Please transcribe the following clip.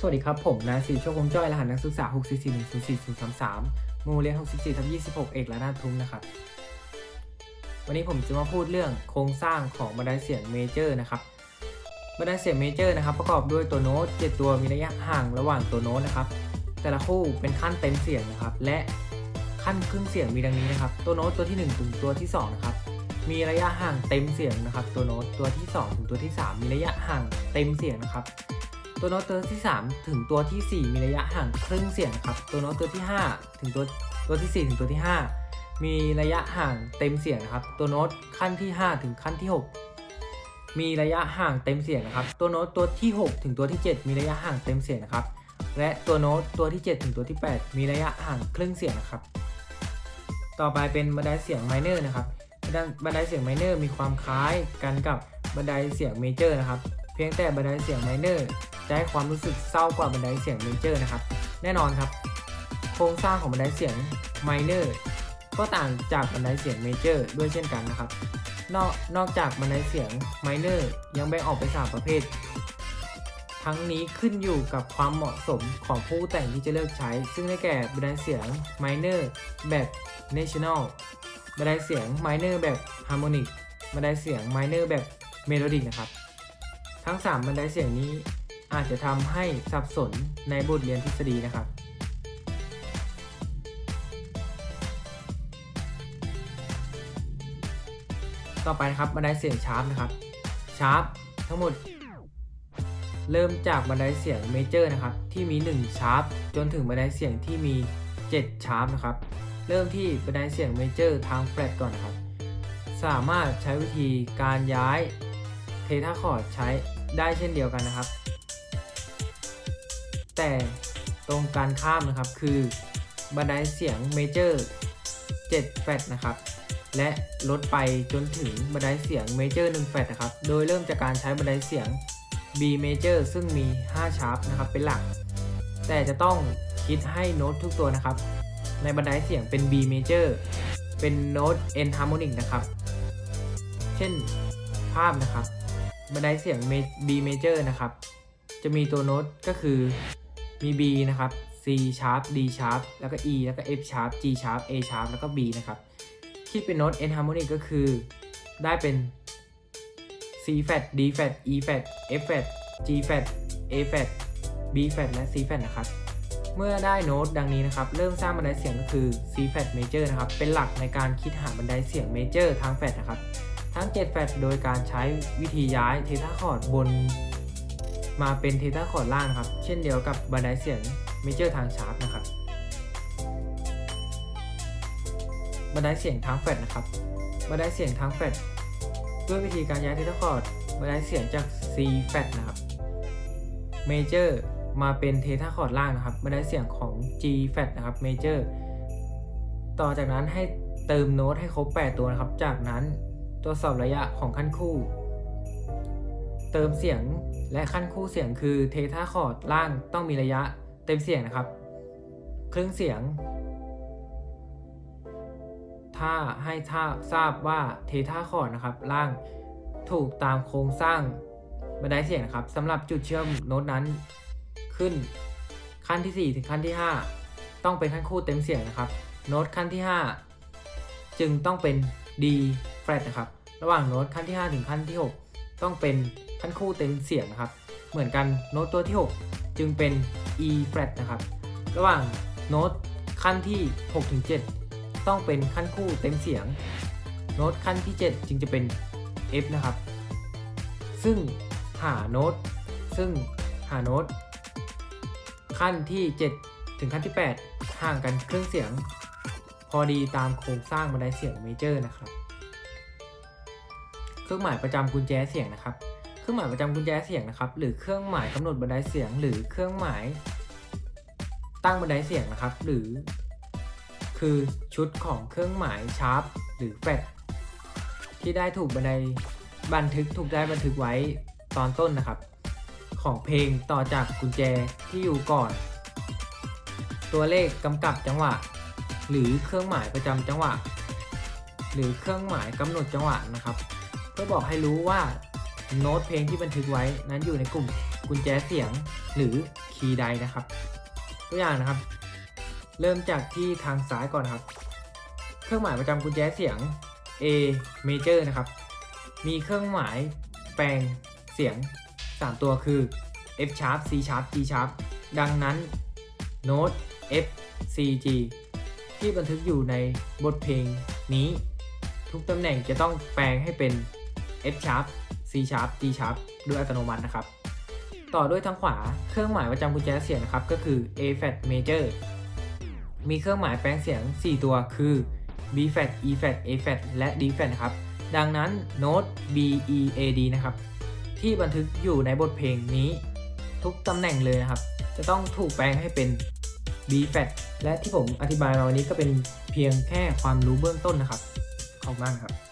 สวัสดีครับ ผมนายศรีโชคคงจ้อยรหัสนักศึกษา 6 4 4 1 0 4 0 3 3 มู่เรียน 64ทับ26 เอกและนาทุ้งนะครับ วันนี้ผมจะมาพูดเรื่องโครงสร้างของบันไดเสียงเมเจอร์นะครับ บันไดเสียงเมเจอร์นะครับ ประกอบด้วยตัวโน้ต 7 ตัวมีระยะห่างระหว่างตัวโน้ตนะครับ แต่ละคู่เป็นขั้นเต็มเสียงนะครับ และขั้นครึ่งเสียงมีดังนี้นะครับ ตัวโน้ตตัวที่ 1 ถึงตัวที่ 2 นะครับ มีระยะห่างเต็มเสียงนะครับ ตัวโน้ตตัวที่ 2 ถึงตัวที่ 3 มีระยะห่างเต็มเสียงนะครับ ตัวโน้ตตัวที่ 3 ถึงตัวที่ 4 มีระยะห่างครึ่งเสียงครับ ตัวโน้ตตัวที่ 5 ถึงตัวตัวที่ 4 ถึงตัวที่ 5 มีระยะห่างเต็มเสียงนะครับ ตัวโน้ตขั้นที่ 5 ถึงขั้นที่ 6 มีระยะห่างเต็มเสียงนะครับ ตัวโน้ตตัวที่ 6 ถึงตัวที่ 7 มีระยะห่างเต็มเสียงนะครับ และตัวโน้ตตัวที่ 7 ถึงตัวที่ 8 มีระยะห่างครึ่งเสียงนะครับ ต่อไปเป็นบันไดเสียงไมเนอร์นะครับ บันไดบันไดเสียงไมเนอร์มีความคล้ายกันกับบันไดเสียงเมเจอร์นะครับ เพียงแต่บันไดเสียงไมเนอร์จะให้ความรู้สึกเศร้ากว่าบันไดเสียงเมเจอร์นะครับ แน่นอนครับ โครงสร้างของบันไดเสียงไมเนอร์ก็ต่างจากบันไดเสียงเมเจอร์ด้วยเช่นกันนะครับ นอกนอกจากบันไดเสียงไมเนอร์ยังแบ่งออกเป็นสามประเภท ทั้งนี้ขึ้นอยู่กับความเหมาะสมของผู้แต่งที่จะเลือกใช้ ซึ่งได้แก่บันไดเสียงไมเนอร์แบบ national บันไดเสียงไมเนอร์แบบ harmonic บันไดเสียงไมเนอร์แบบ melodic นะครับ ทั้ง 3 บันไดเสียงนี้อาจจะทำให้สับสนในบทเรียนทฤษฎีนะครับ ต่อไปนะครับบันไดเสียงชาร์ปนะครับชาร์ปทั้งหมด เริ่มจากบันไดเสียงเมเจอร์นะครับ ที่มี 1 ชาร์ปจนถึงบันไดเสียงที่มี 7 ชาร์ปนะครับ เริ่มที่บันไดเสียงเมเจอร์ทางแฟลตก่อนนะครับ สามารถใช้วิธีการย้ายเททาคอร์ดใช้ ได้เช่นเดียวกันนะครับ แต่ตรงการข้ามนะครับคือบันไดเสียงเมเจอร์7แฟลตนะครับ และลดไปจนถึงบันไดเสียงเมเจอร์1แฟลตนะครับ โดยเริ่มจากการใช้บันไดเสียง B major ซึ่งมี 5 ชาร์ปนะครับเป็นหลัก แต่จะต้องคิดให้โน้ตทุกตัวนะครับ ในบันไดเสียงเป็น B major เป็นโน้ต N harmonic นะครับ เช่นภาพนะครับ บันไดเสียง B major นะครับ จะมีตัวโน้ตก็คือมี B นะครับ C sharp D sharp แล้วก็ E แล้วก็ F sharp G sharp A sharp แล้วก็ B นะครับที่เป็นโน้ต N harmonic ก็คือได้เป็น C flat D flat E flat F flat G flat A flat B flat และ C flat นะครับเมื่อได้โน้ตดังนี้นะครับ เริ่มสร้างบันไดเสียงก็คือ C flat major นะครับ เป็นหลักในการคิดหาบันไดเสียง major ทางแฟลตนะครับ ทั้ง 7 แฟลตโดยการใช้วิธีย้ายเททาคอร์ดบน มาเป็นเททาคอร์ดล่างครับ เช่นเดียวกับบันไดเสียง major ทางชาร์ปนะครับ บันไดเสียงทางแฟลตนะครับ บันไดเสียงทางแฟลตด้วยวิธีการย้ายเททาคอร์ดบันไดเสียงจาก C flat นะครับ major มาเป็นเททาคอร์ดล่างนะครับบันไดเสียงของ G flat นะครับ major ต่อจากนั้นให้เติมโน้ตให้ครบ 8 ตัวนะครับ จากนั้น ตรวจสอบระยะของขั้นคู่ เติมเสียงและขั้นคู่เสียงคือเททาคอร์ดล่างต้องมีระยะเต็มเสียงนะครับ ครึ่งเสียง ถ้าให้ท่าทราบว่าเททาคอร์ดนะครับ ล่างถูกตามโครงสร้างบันไดเสียงนะครับสำหรับจุดเชื่อมโน้ตนั้น ขึ้นขั้นที่ 4 ถึงขั้นที่ 5 ต้องเป็นขั้นคู่เต็มเสียงนะครับ โน้ตขั้นที่ 5 จึงต้องเป็น D flat นะครับ ระหว่างโน้ตขั้นที่ 5 ถึงขั้นที่ 6 ต้องเป็นขั้นคู่เต็มเสียงนะครับ เหมือนกันโน้ตตัวที่ 6 จึงเป็น E flat นะครับ ระหว่างโน้ตขั้นที่ 6 ถึง 7 ต้องเป็นขั้นคู่เต็มเสียง โน้ตขั้นที่ 7 จึงจะเป็น F นะครับ ซึ่งหาโน้ต ซึ่งหาโน้ต ขั้นที่ 7 ถึงขั้นที่ 8 ห่างกันครึ่งเสียง พอดีตามโครงสร้างบันไดเสียงเมเจอร์นะครับ เครื่องหมายประจำกุญแจเสียงนะครับ เครื่องหมายประจำกุญแจเสียงนะครับ หรือเครื่องหมายกำหนดบันไดเสียง หรือเครื่องหมาย ตั้งบันไดเสียงนะครับ หรือ คือชุดของเครื่องหมายชาร์ปหรือแฟลที่ได้ถูกบันไดบันทึกถูกได้บันทึกไว้ตอนต้นนะครับ ของเพลงต่อจากกุญแจที่อยู่ก่อน ตัวเลขกำกับจังหวะ หรือเครื่องหมายประจำจังหวะ หรือเครื่องหมายกำหนดจังหวะนะครับ เพื่อบอกให้รู้ว่าโน้ตเพลงที่บันทึกไว้นั้นอยู่ในกลุ่มกุญแจเสียงหรือคีย์ใดนะครับ ตัวอย่างนะครับ เริ่มจากที่ทางซ้ายก่อนครับ เครื่องหมายประจำกุญแจเสียง A major นะครับ มีเครื่องหมายแปลงเสียง 3 ตัวคือ F sharp C sharp G sharp ดังนั้นโน้ต F C G ที่บันทึกอยู่ในบทเพลงนี้ ทุกตำแหน่งจะต้องแปลงให้เป็น F sharp C sharp G sharp ด้วยอัตโนมัตินะครับ ต่อด้วยทางขวาเครื่องหมายประจำกุญแจเสียงนะครับ ก็คือ A flat major มีเครื่องหมายแปลงเสียง 4 ตัวคือ B flat E flat A flat และ D flat นะครับ ดังนั้นโน้ต B E A D นะครับ ที่บันทึกอยู่ในบทเพลงนี้ทุกตำแหน่งเลยนะครับ จะต้องถูกแปลงให้เป็น B flat และที่ผมอธิบายมาวันนี้ก็เป็นเพียงแค่ความรู้เบื้องต้นนะครับ ขอบคุณมากครับ